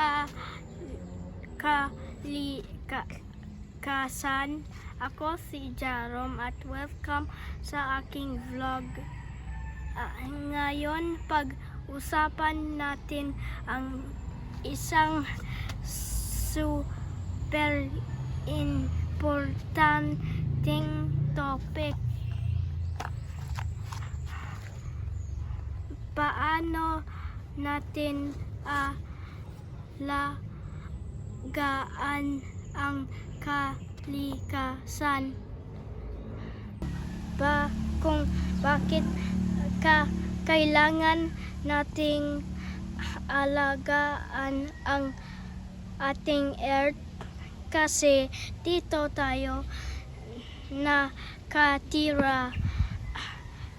ka kali ka, kasan. Ako si Jerome at welcome sa aking vlog. Ah, ngayon, pag-usapan natin ang isang super importanteng topic. Paano natin alagaan ang kalikasan? Ba kung bakit ka kailangan nating alagaan ang ating earth kasi dito tayo nakatira.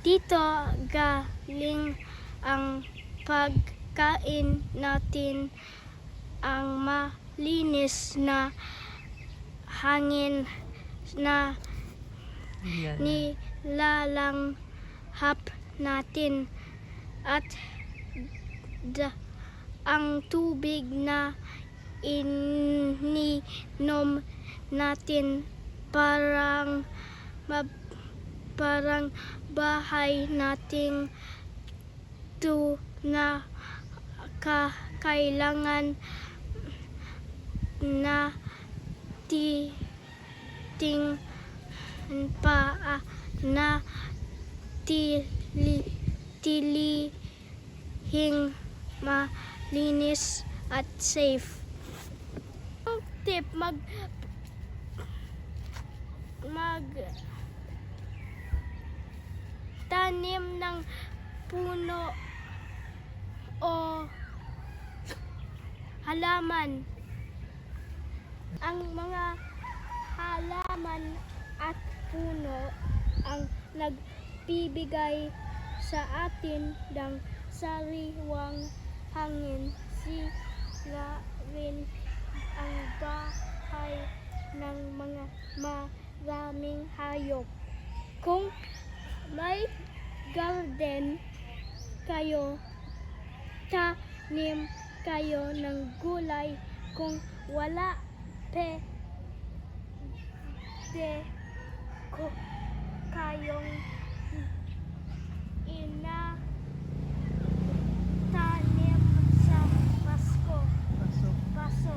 Dito galing ang pagkain natin ang malinis na hangin na nilalanghap natin at ang tubig na ininom natin parang parang bahay nating to na ka, kailangan na ti ting pa na tili tilihing malinis at safe. Tip mag mag tanim ng puno o halaman. Ang mga halaman at puno ang nagbibigay sa atin ng sariwang hangin. Sila rin ang bahay ng mga maraming hayop. Kung may garden kayo, tanim kayo ng gulay. Kung wala, pe, de, ko, kayong ina tanim sa Pasko. Pasok. Paso.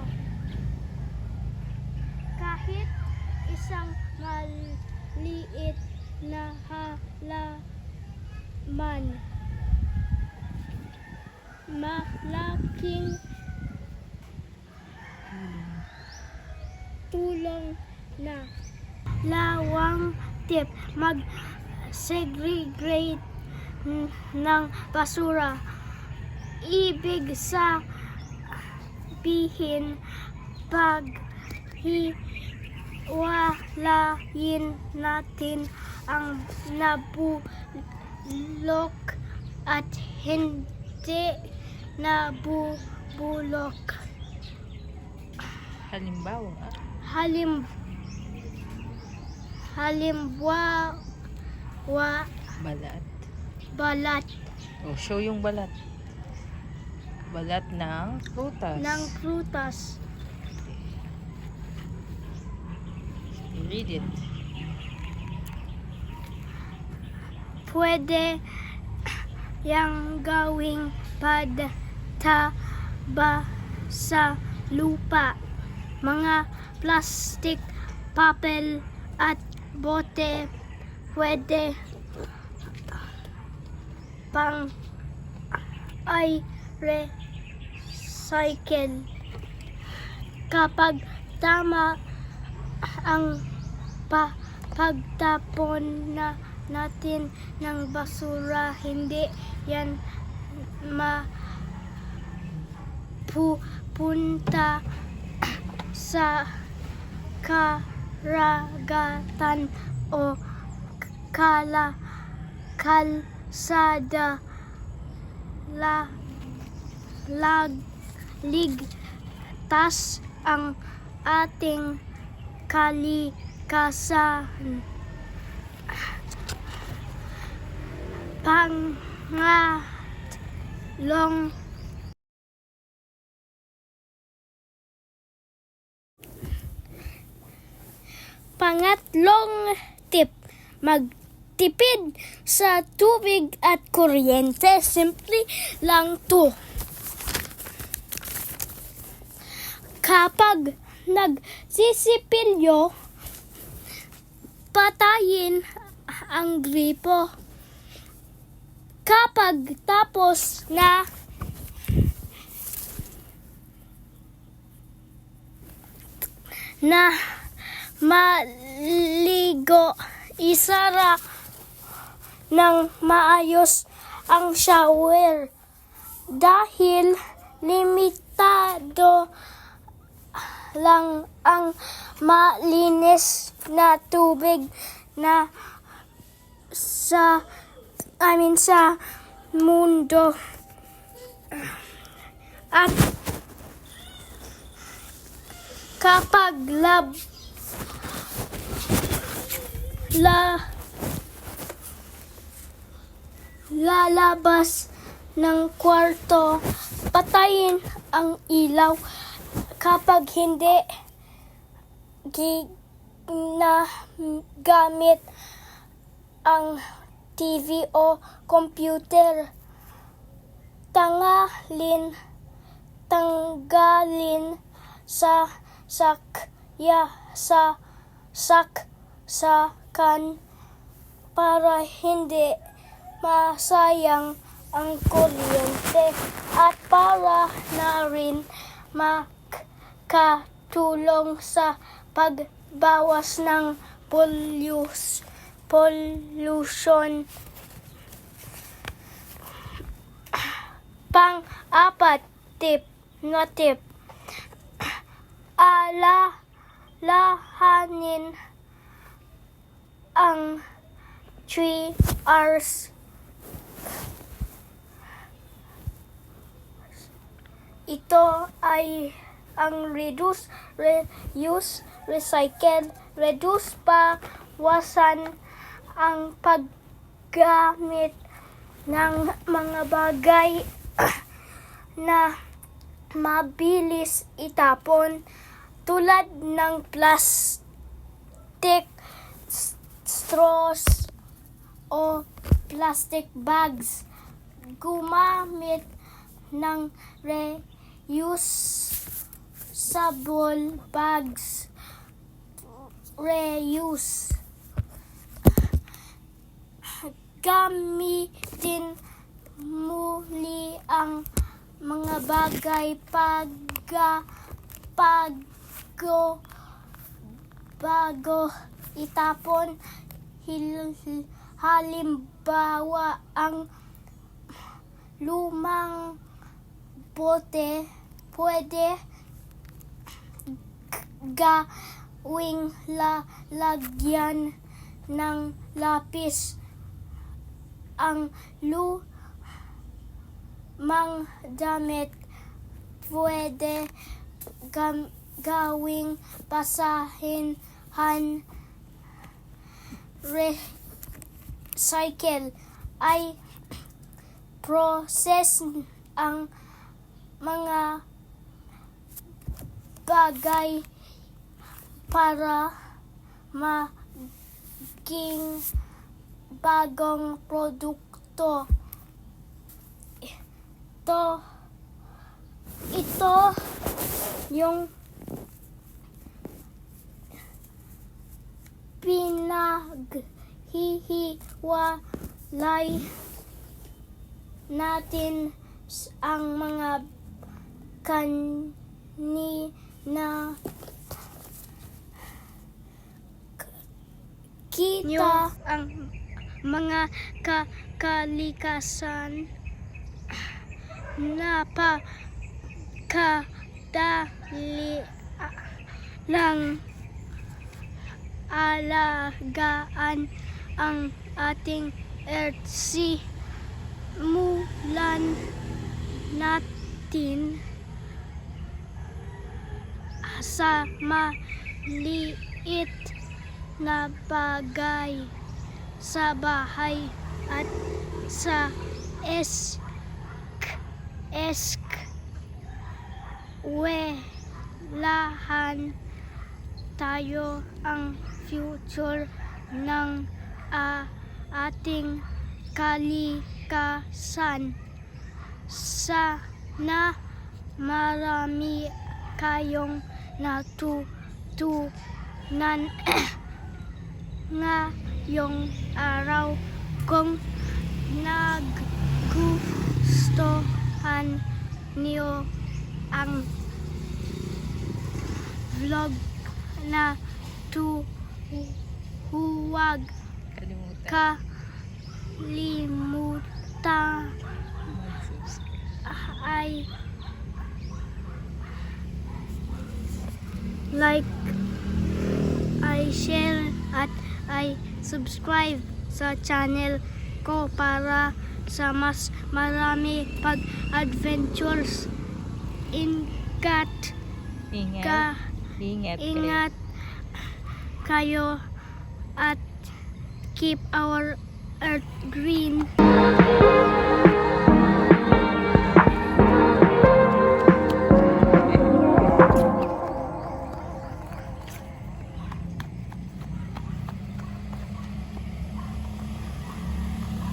Kahit isang maliit na halaman. Malaking tip, mag segregate n- ng basura. Ibig sa bihin pag hiwalayin natin ang nabulok at hindi nabubulok. Halimbawa, Halim halimbawa balat. balat O, show yung balat. Balat ng prutas. ng prutas Read it. pwede yang gawing padtaba sa lupa. Mga plastic, papel at bote pwede pang ay recycle. Kapag tama ang pa pagtapon na natin ng basura, hindi yan mapupunta sa karagatan o kala kalsada la lag ligtas ang ating kalikasan. Pangalong pangatlong tip, magtipid sa tubig at kuryente. Simple lang to. Kapag nagsisipilyo, patayin ang gripo. Kapag tapos na na maligo, isara ng maayos ang shower. Dahil limitado lang ang malinis na tubig na sa I mean sa mundo. At kapag lab la lalabas ng kwarto. Patayin ang ilaw. Kapag hindi na gamit ang TV o computer tangalin tanggalin sa sakya sa sak sa kan para hindi masayang ang kuryente at para na rin makatulong sa pagbawas ng pollus, pollution. Pang-apat tip na tip. Ala lahanin ang 3 hours ito ay ang reduce, reuse, recycle, reduce pa, wasan ang paggamit ng mga bagay na mabilis itapon tulad ng plastic straws o plastic bags. Gumamit ng reusable bags. Reuse. Gamitin muli ang mga bagay pagga paggo bago itapon hil, halimbawa ang lumang bote pwede gawing lalagyan ng lapis. Ang lumang damit pwede gam, gawing pasahinhan recycle ay process ang mga bagay para maging bagong produkto. Ito, ito yung pinaghihiwalay natin ang mga kanina. Kita ang mga ka kalikasan na pa kadali lang alagaan ang ating earth si mulan natin sa maliit na bagay sa bahay at sa esk esk welahan tayo ang future ng ah, ating kalikasan. Sana marami kayong natutunan ngayong araw kung nagustuhan niyo ang vlog na to huwag Kalimutan. kalimutan. Ay like ay share at ay subscribe sa channel ko para sa mas marami pag adventures ingat Ingat. Ingat. kayo. kayo at keep our earth green